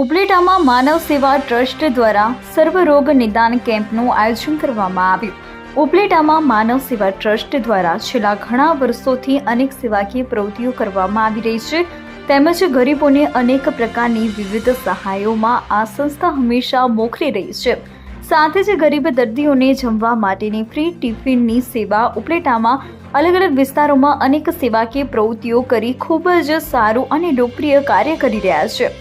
ઉપલેટામાં માનવ સેવા ટ્રસ્ટ દ્વારા સર્વરોગ નિદાન કેમ્પનું આયોજન કરવામાં આવ્યું. ઉપલેટામાં માનવ સેવા ટ્રસ્ટ દ્વારા છેલ્લા ઘણા વર્ષોથી અનેક સેવાકીય પ્રવૃત્તિઓ કરવામાં આવી રહી છે. તેમજ ગરીબોને અનેક પ્રકારની વિવિધ સહાયોમાં આ સંસ્થા હંમેશા મોખરી રહી છે. સાથે જ ગરીબ દર્દીઓને જમવા માટેની ફ્રી ટિફિનની સેવા ઉપલેટામાં અલગ અલગ વિસ્તારોમાં અનેક સેવાકીય પ્રવૃત્તિઓ કરી ખૂબ જ સારું અને લોકપ્રિય કાર્ય કરી રહ્યા છે.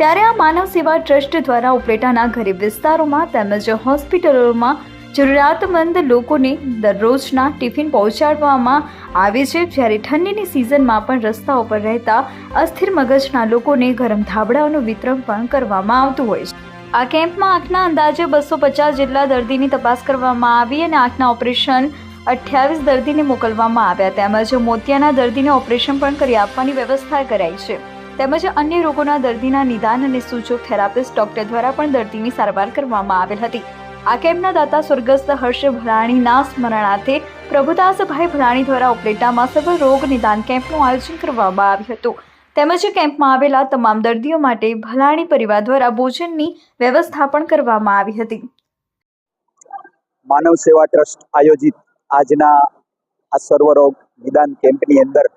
ત્યારે આ માનવ સેવા ટ્રસ્ટ દ્વારા ઉપલેટાના ગરીબ વિસ્તારોમાં તેમજ હોસ્પિટલોમાં જરૂરિયાતમંદ લોકોને દરરોજના ટિફિન પહોંચાડવામાં આવે છે. જ્યારે ઠંડીની સિઝનમાં પણ રસ્તા ઉપર રહેતા અસ્થિર મગજના લોકોને ગરમ ધાબળાઓનું વિતરણ પણ કરવામાં આવતું હોય છે. આ કેમ્પમાં આંખના અંદાજે બસો પચાસ જેટલા દર્દીની તપાસ કરવામાં આવી અને આંખના ઓપરેશન અઠ્યાવીસ દર્દીને મોકલવામાં આવ્યા. તેમજ મોતિયાના દર્દીને ઓપરેશન પણ કરી આપવાની વ્યવસ્થા કરાઈ છે. તેમજ અન્ય રોગોના દર્દીના નિદાન અને સૂચક થેરાપિસ્ટ ડોક્ટર દ્વારા પણ દર્દીની સારવાર કરવામાં આવેલ હતી. આ કેમ્પના દાતા સ્વર્ગસ્થ હર્ષ ભલાણીના સ્મરણાર્થે પ્રભુદાસભાઈ ભલાણી દ્વારા ઉપલેટામાં સર્વ રોગ નિદાન કેમ્પનું આયોજન કરવામાં આવ્યું હતું. તેમજ કેમ્પમાં આવેલા તમામ દર્દીઓ માટે ભલાણી પરિવાર દ્વારા ભોજનની વ્યવસ્થા પણ કરવામાં આવી હતી. માનવ સેવા ટ્રસ્ટ આયોજિત આજના આ સર્વરોગ નિદાન કેમ્પની અંદર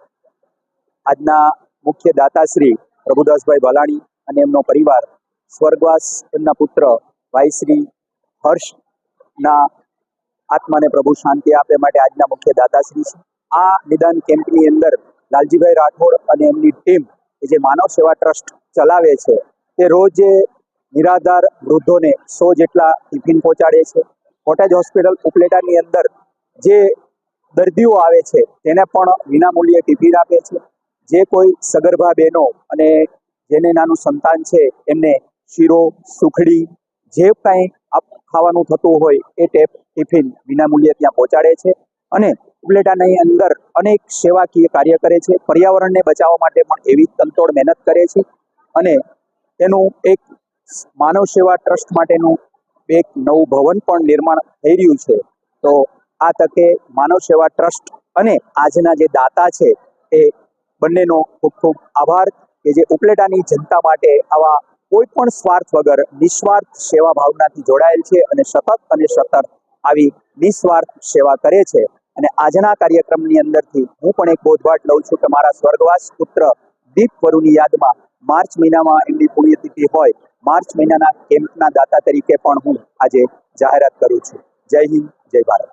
આજના મુખ્ય દાતાશ્રી પ્રભુદાસભાઈ ભલાણી અને એમનો પરિવાર, સ્વર્ગવાસ એમના પુત્ર ભાઈશ્રી હર્ષના આત્માને પ્રભુ શાંતિ આપે માટે આજના મુખ્ય દાતાશ્રી છે. આ નિદાન કેમ્પની અંદર લાલજીભાઈ રાઠોડ અને એમની ટીમ કે જે માનવ સેવા ટ્રસ્ટ ચલાવે છે, તે રોજે નિરાધાર વૃદ્ધોને સો જેટલા ટિફિન પહોંચાડે છે. કોટેજ હોસ્પિટલ ઉપલેટાની અંદર જે દર્દીઓ આવે છે, તેને પણ વિનામૂલ્યે ટિફિન આપે છે. જે કોઈ સગર્ભા બહેનો અને જેને નાનું સંતાન છે, એમને શીરો, સુખડી, જે કાંઈ ખાવાનું થતું હોય એ ટેપ, ટિફિન વિનામૂલ્યે ત્યાં પહોંચાડે છે અને ઉપલેટાની અંદર અનેક સેવાકીય કાર્ય કરે છે. પર્યાવરણને બચાવવા માટે પણ એવી તનતોડ મહેનત કરે છે અને તેનું એક માનવ સેવા ટ્રસ્ટ માટેનું એક નવું ભવન પણ નિર્માણ થઈ રહ્યું છે. તો આ તકે માનવ સેવા ટ્રસ્ટ અને આજના જે દાતા છે, એ બંનેનો ખૂબ ખૂબ આભાર કે જે ઉપલેટાની જનતા માટે આવા કોઈ પણ સ્વાર્થ વગર નિસ્વાર્થ સેવા ભાવનાથી જોડાયેલ છે અને સતત અને સતત આવી નિસ્વાર્થ સેવા કરે છે. અને આજના કાર્યક્રમની અંદરથી હું પણ એક બોધવાટ લઉં છું કે મારા સ્વર્ગવાસ પુત્ર દીપ વરુની યાદમાં માર્ચ મહિનામાં એમની પુણ્યતિથિ હોય. માર્ચ મહિનાના કેમ્પના દાતા તરીકે પણ હું આજે જાહેરાત કરું છું. જય હિન્દ, જય ભારત.